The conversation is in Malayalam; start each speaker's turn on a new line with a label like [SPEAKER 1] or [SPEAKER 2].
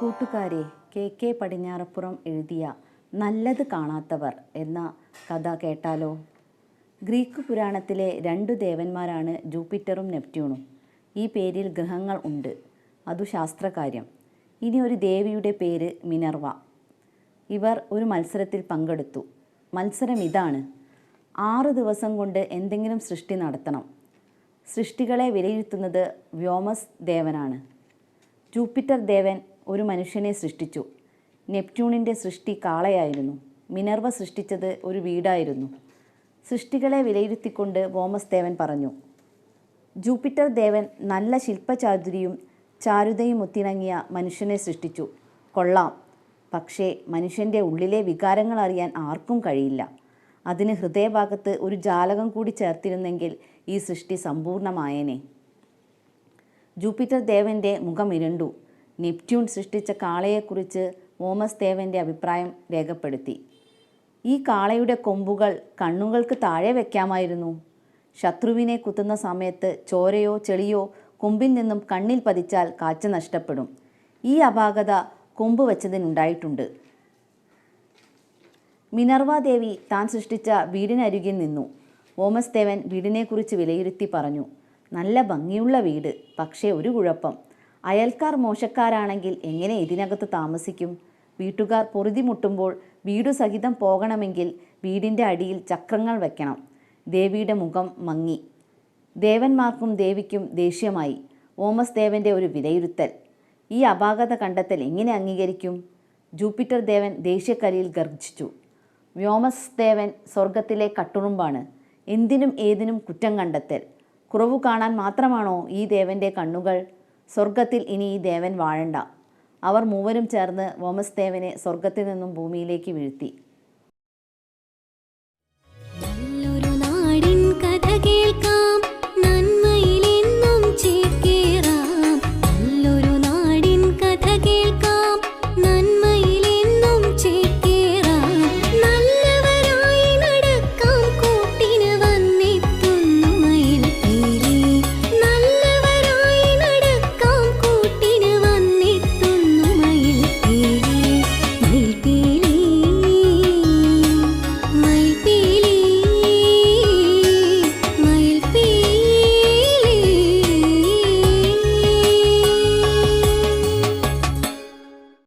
[SPEAKER 1] കൂട്ടുകാരെ കെ കെ പടിഞ്ഞാറപ്പുറം എഴുതിയ നല്ലത് കാണാത്തവർ എന്ന കഥ കേട്ടാലോ? ഗ്രീക്ക് പുരാണത്തിലെ രണ്ടു ദേവന്മാരാണ് ജൂപ്പിറ്ററും നെപ്റ്റ്യൂണും. ഈ പേരിൽ ഗ്രഹങ്ങൾ ഉണ്ട്. അതു ശാസ്ത്രകാര്യം. ഇനി ഒരു ദേവിയുടെ പേര് മിനർവ. ഇവർ ഒരു മത്സരത്തിൽ പങ്കെടുത്തു. മത്സരം ഇതാണ്. ആറ് ദിവസം കൊണ്ട് എന്തെങ്കിലും സൃഷ്ടി നടത്തണം. സൃഷ്ടികളെ വിലയിരുത്തുന്നത് വ്യോമസ് ദേവനാണ്. ജൂപ്പിറ്റർ ദേവൻ ഒരു മനുഷ്യനെ സൃഷ്ടിച്ചു. നെപ്റ്റ്യൂണിന്റെ സൃഷ്ടി കാളയായിരുന്നു. മിനർവ സൃഷ്ടിച്ചത് ഒരു വീടായിരുന്നു. സൃഷ്ടികളെ വിലയിരുത്തിക്കൊണ്ട് വോമസ് ദേവൻ പറഞ്ഞു ജൂപ്പിറ്റർ ദേവൻ നല്ല ശില്പചാതുരിയും ചാരുതയും ഒത്തിണങ്ങിയ മനുഷ്യനെ സൃഷ്ടിച്ചു. കൊള്ളാം. പക്ഷേ മനുഷ്യന്റെ ഉള്ളിലെ വികാരങ്ങൾ അറിയാൻ ആർക്കും കഴിയില്ല. അതിന് ഹൃദയഭാഗത്ത് ഒരു ജാലകം കൂടി ചേർത്തിരുന്നെങ്കിൽ ഈ സൃഷ്ടി സമ്പൂർണമായേനെ ജൂപ്പിറ്റർ ദേവന്റെ മുഖം ഇരുണ്ടു. നെപ്റ്റ്യൂൺ സൃഷ്ടിച്ച കാളയെക്കുറിച്ച് മോമസ് ദേവന്റെ അഭിപ്രായം രേഖപ്പെടുത്തി. ഈ കാളയുടെ കൊമ്പുകൾ കണ്ണുകൾക്ക് താഴെ വയ്ക്കാമായിരുന്നു ശത്രുവിനെ കുത്തുന്ന സമയത്ത് ചോരയോ ചെളിയോ കൊമ്പിൽ നിന്നും കണ്ണിൽ പതിച്ചാൽ കാഴ്ച നഷ്ടപ്പെടും. ഈ അപാകത കൊമ്പ് വച്ചതിനുണ്ടായിട്ടുണ്ട്. മിനർവാദേവി താൻ സൃഷ്ടിച്ച വീടിനരികിൽ നിന്നു. ഓമസ് ദേവൻ വീടിനെക്കുറിച്ച് വിലയിരുത്തി പറഞ്ഞു. നല്ല ഭംഗിയുള്ള വീട് പക്ഷേ ഒരു കുഴപ്പം. അയൽക്കാർ മോശക്കാരാണെങ്കിൽ എങ്ങനെ ഇതിനകത്ത് താമസിക്കും? വീട്ടുകാർ പൊറുതി മുട്ടുമ്പോൾ വീടു സഹിതം പോകണമെങ്കിൽ വീടിന്റെ അടിയിൽ ചക്രങ്ങൾ വെക്കണം. ദേവിയുടെ മുഖം മങ്ങി. ദേവന്മാർക്കും ദേവിക്കും ദേഷ്യമായി. ഓമസ് ദേവന്റെ ഒരു വിലയിരുത്തൽ. ഈ അപാകത കണ്ടെത്തൽ എങ്ങനെ അംഗീകരിക്കും? ജൂപ്പിറ്റർ ദേവൻ ദേഷ്യക്കലിയിൽ ഗർജിച്ചു വ്യോമസ് ദേവൻ സ്വർഗത്തിലെ കട്ടുറുമ്പാണ്. എന്തിനും ഏതിനും കുറ്റം കണ്ടെത്തൽ. കുറവു കാണാൻ മാത്രമാണോ ഈ ദേവന്റെ കണ്ണുകൾ? സ്വർഗത്തിൽ ഇനി ഈ ദേവൻ വാഴണ്ട. അവർ മൂവരും ചേർന്ന് വോമസ് ദേവനെ സ്വർഗത്തിൽ നിന്നും ഭൂമിയിലേക്ക് വീഴ്ത്തി.